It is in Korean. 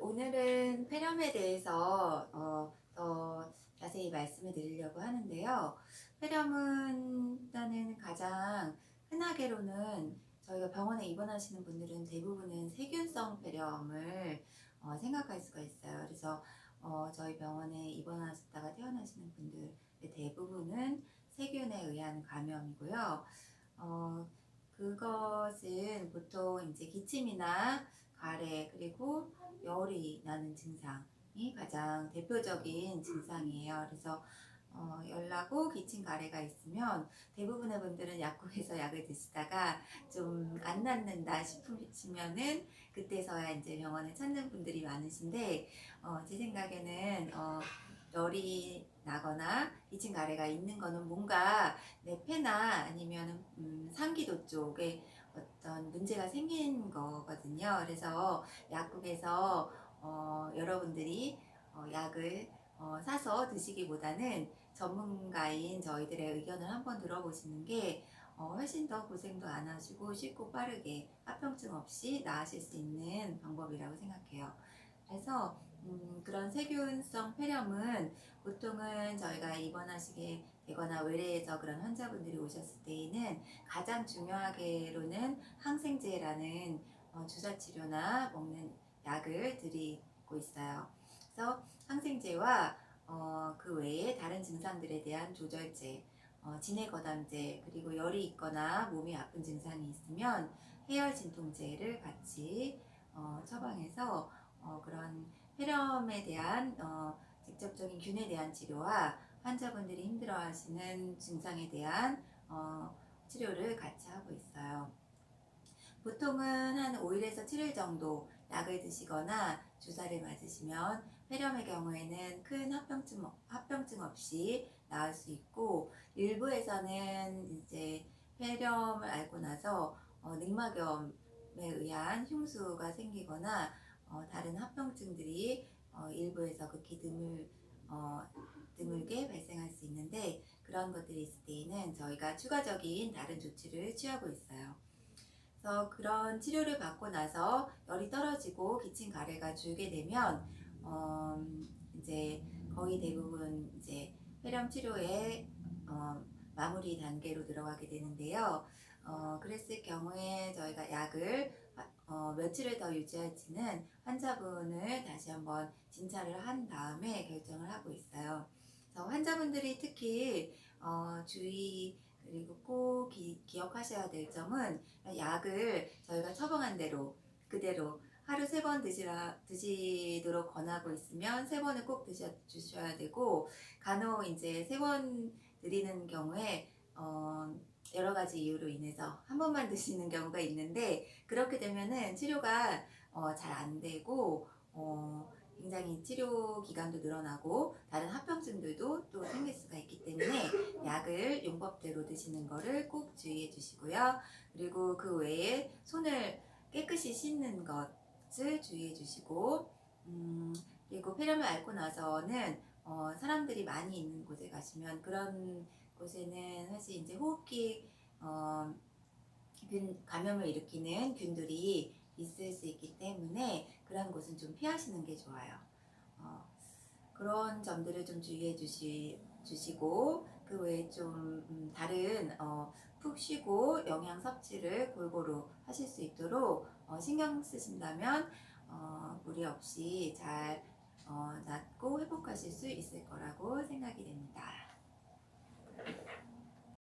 오늘은 폐렴에 대해서 어, 더 자세히 말씀을 드리려고 하는데요. 폐렴은 일단은 가장 흔하게로는 저희가 병원에 입원하시는 분들은 대부분은 세균성 폐렴을 어, 생각할 수가 있어요. 그래서 어, 저희 병원에 입원하셨다가 퇴원하시는 분들의 대부분은 세균에 의한 감염이고요. 어, 그것은 보통 이제 기침이나 그리고 열이 나는 증상이 가장 대표적인 증상이에요. 그래서 어, 열나고 기침 가래가 있으면 대부분의 분들은 약국에서 약을 드시다가 좀 안 낫는다 싶으시면은 그때서야 이제 병원을 찾는 분들이 많으신데 어, 제 생각에는 어, 열이 나거나 기침 가래가 있는 거는 뭔가 내 폐나 아니면 음, 상기도 쪽에 어떤 문제가 생긴 거거든요. 그래서 약국에서 어, 여러분들이 어, 약을 어, 사서 드시기보다는 전문가인 저희들의 의견을 한번 들어보시는 게 어, 훨씬 더 고생도 안 하시고 쉽고 빠르게 합병증 없이 나으실 수 있는 방법이라고 생각해요. 그래서 음, 그런 세균성 폐렴은 보통은 저희가 입원하시게 되거나 외래에서 그런 환자분들이 오셨을 때에는 가장 중요하게로는 항생제라는 어, 주사 치료나 먹는 약을 드리고 있어요. 그래서 항생제와 어, 그 외에 다른 증상들에 대한 조절제, 어, 진해거담제, 그리고 열이 있거나 몸이 아픈 증상이 있으면 해열 진통제를 같이 어, 처방해서 어, 그런 폐렴에 대한 어, 직접적인 균에 대한 치료와 환자분들이 힘들어하시는 증상에 대한 어, 치료를 같이 하고 있어요. 보통은 한 5일에서 7일 정도 약을 드시거나 주사를 맞으시면 폐렴의 경우에는 큰 합병증, 합병증 없이 나을 수 있고 일부에서는 이제 폐렴을 앓고 나서 어, 늑막염에 의한 흉수가 생기거나 어, 다른 합병증들이 어, 일부에서 극히 드물, 어, 드물게 발생할 수 있는데 그런 것들이 있을 때에는 저희가 추가적인 다른 조치를 취하고 있어요. 그래서 그런 치료를 받고 나서 열이 떨어지고 기침 가래가 줄게 되면 어, 이제 거의 대부분 이제 폐렴 치료의 어, 마무리 단계로 들어가게 되는데요. 어, 그랬을 경우에 저희가 약을 어, 며칠을 더 유지할지는 환자분을 다시 한번 진찰을 한 다음에 결정을 하고 있어요. 환자분들이 특히 어, 주의 그리고 꼭 기, 기억하셔야 될 점은 약을 저희가 처방한 대로 그대로 하루 세 번 드시도록 권하고 있으면 세 번을 꼭 드셔 주셔야 되고 간혹 이제 세 번 드리는 경우에 어, 여러 가지 이유로 인해서 한 번만 드시는 경우가 있는데 그렇게 되면은 치료가 어, 잘 안 되고 어, 굉장히 치료 기간도 늘어나고 다른 합병증들도 또 생길 수가 있기 때문에 약을 용법대로 드시는 거를 꼭 주의해 주시고요. 그리고 그 외에 손을 깨끗이 씻는 것을 주의해 주시고 음, 그리고 폐렴을 앓고 나서는 어, 사람들이 많이 있는 곳에 가시면 그런 곳에는 사실 이제 호흡기 어, 균, 감염을 일으키는 균들이 있을 수 있기 때문에 그런 곳은 좀 피하시는 게 좋아요. 어, 그런 점들을 좀 주의해 주시, 주시고 그 외에 좀 음, 다른 어, 푹 쉬고 영양 섭취를 골고루 하실 수 있도록 어, 신경 쓰신다면 어, 무리 없이 잘 어, 낫고 회복하실 수 있을 거라고 생각이 됩니다.